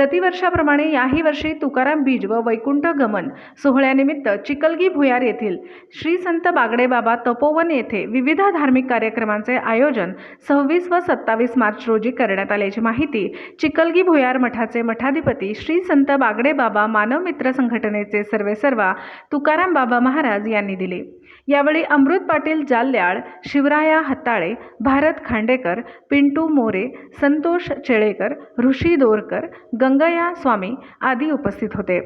प्रतिवर्षाप्रमाणे याही वर्षी तुकाराम बीज व वैकुंठ गमन सोहळ्यानिमित्त चिकलगी भुयार येथील श्री संत बागडे बाबा तपोवन येथे विविध धार्मिक कार्यक्रमांचे आयोजन सव्वीस व सत्तावीस मार्च रोजी करण्यात आल्याची माहिती चिकलगी भुयार मठाचे मठाधिपती श्री संत बागडेबाबा मानव मित्र संघटनेचे सर्वेसर्वा तुकाराम बाबा महाराज यांनी दिले. यावेळी अमृत पाटील जाल्याळ शिवराया हत्ताळे भारत खांडेकर पिंटू मोरे संतोष चेळेकर ऋषी दोरकर गंगया स्वामी आदी उपस्थित होते.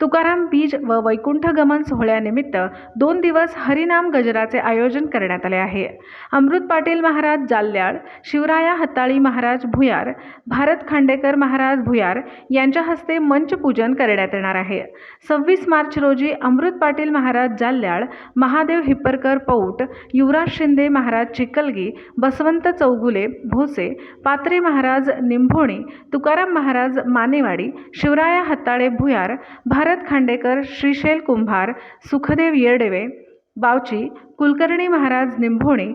तुकाराम बीज व वैकुंठ गमन सोहळ्यानिमित्त दोन दिवस हरिनाम गजराचे आयोजन करण्यात आले आहे. अमृत पाटील महाराज जाल्याळ शिवराया हत्ताळी महाराज भुयार भारत खांडेकर महाराज भुयार यांच्या हस्ते मंचपूजन करण्यात येणार आहे. सव्वीस मार्च रोजी अमृत पाटील महाराज जाल्याळ महादेव हिप्परकर पौट युवराज शिंदे महाराज चिकलगी बसवंत चौगुले भोसे पात्रे महाराज निंभोणी तुकाराम महाराज मानेवाडी शिवराया हत्ताळे भुयार भारत खांडेकर श्रीशैल कुंभार सुखदेव येरडेवे बावची कुलकर्णी महाराज निंभोणी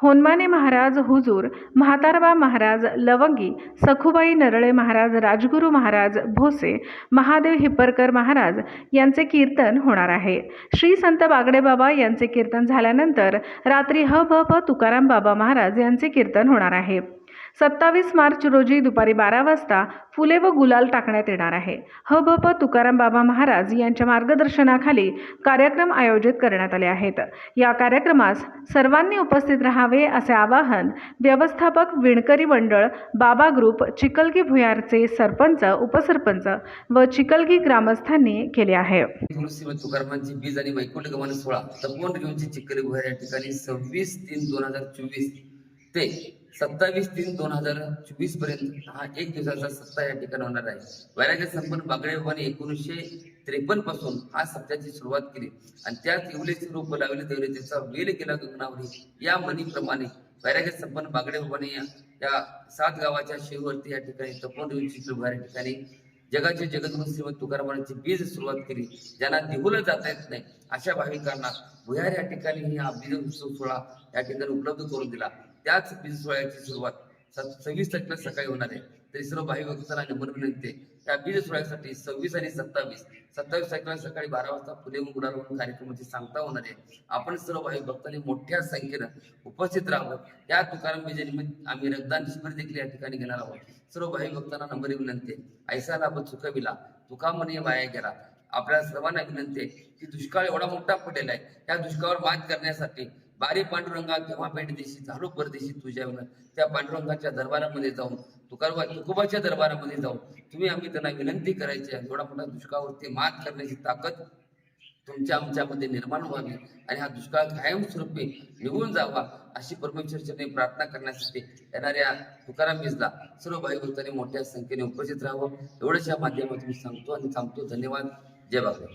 होनमाने महाराज हुजूर म्हातारबा महाराज लवंगी सखुबाई नरळे महाराज राजगुरू महाराज भोसे महादेव हिप्परकर महाराज यांचे कीर्तन होणार आहे. श्री संत बागडे बाबा यांचे कीर्तन झाल्यानंतर रात्री ह भ प तुकाराम बाबा महाराज यांचे कीर्तन होणार आहे. सत्तावीस मार्च रोजी दुपारी बारा वाजता फुले व गुलाल टाकण्यात येणार आहे. ह भ प तुकाराम बाबा महाराज यांच्या मार्गदर्शनाखाली कार्यक्रम आयोजित करण्यात आले आहेत. या कार्यक्रमास सर्वांनी उपस्थित राहावे असे आवाहन व्यवस्थापक विणकरी मंडळ बाबा ग्रुप चिकलगी भुयारचे सरपंच उपसरपंच व चिकलगी ग्रामस्थांनी केले आहे. तुकारामांची बीज आणि गमन घेऊनची चिखली भुयार या ठिकाणी सव्वीस तीन दोन हजार चोवीस ते सत्तावीस तीन दोन हजार चोवीसपर्यंत हा एक दिवसाचा सप्ताह या ठिकाणी होणार आहे. वैराग्य संपन्न बागडे बाबांनी एकोणीसशे त्रेपन्नपासून हा सप्ताहाची सुरुवात केली. आणि त्यात येवलेचे रूप लावले तेवढे त्याचा वेल केला गगनावरी. या म्हणीप्रमाणे वैराग्य संपन्न बागडे बाबांनी या- सात गावाच्या शेववरती या ठिकाणी तपोवन घेऊन या ठिकाणी जगाचे जगद्गुरु श्रीमंत तुकारामांची बीज सुरुवात केली. ज्यांना देहुला जाता येत नाही अशा भाविकांना भुयार या ठिकाणी हा बीज उत्सव सोहळा या ठिकाणी उपलब्ध करून दिला. त्याच बीज सोहळ्याची सुरुवात सव्वीस तारखेला सकाळी होणार आहे. तरी सर्व भावी भक्तांना नम्र विनंती आहे. या बीज सोहळ्यासाठी सव्वीस आणि सत्तावीस. सत्तावीस तारखेला सकाळी बारा वाजता पुणे मुलार कार्यक्रमाची सांगता होणार आहे. आपण सर्व भावी भक्तांनी मोठ्या संख्येनं उपस्थित राहावं. या तुकाराम विजयनिमित्त आम्ही रक्तदान शिबिर देखील या ठिकाणी घेणार आहोत. सर्व भावी भक्तांना नंबर विनंती ऐसा लाभ चुकविला तुका म्हणे वाया गेला. आपल्या सर्वांना विनंती आहे की दुष्काळ एवढा मोठा पडलेला आहे. त्या दुष्काळावर मात करण्यासाठी बारी पांडुरंगा केव्हा भेट देशी झालो परदेशी तुझ्या त्या पांडुरंगाच्या दरबारामध्ये जाऊन तुकारोबा तुकोबाच्या दरबारामध्ये जाऊन तुम्ही आम्ही त्यांना विनंती करायची आहे. एवढा मोठा दुष्काळावरती मात करण्याची ताकद तुमच्या आमच्यामध्ये निर्माण व्हावी आणि हा दुष्काळ कायमस्वरूपी निघून जावा अशी परमेश्वरचरणी प्रार्थना करण्यासाठी येणाऱ्या तुकाराम बीजला सर्व भाई भक्तांनी मोठ्या संख्येने उपस्थित राहावं. एवढंच या माध्यमातून मी सांगतो आणि थांबतो. धन्यवाद. जय बाबा.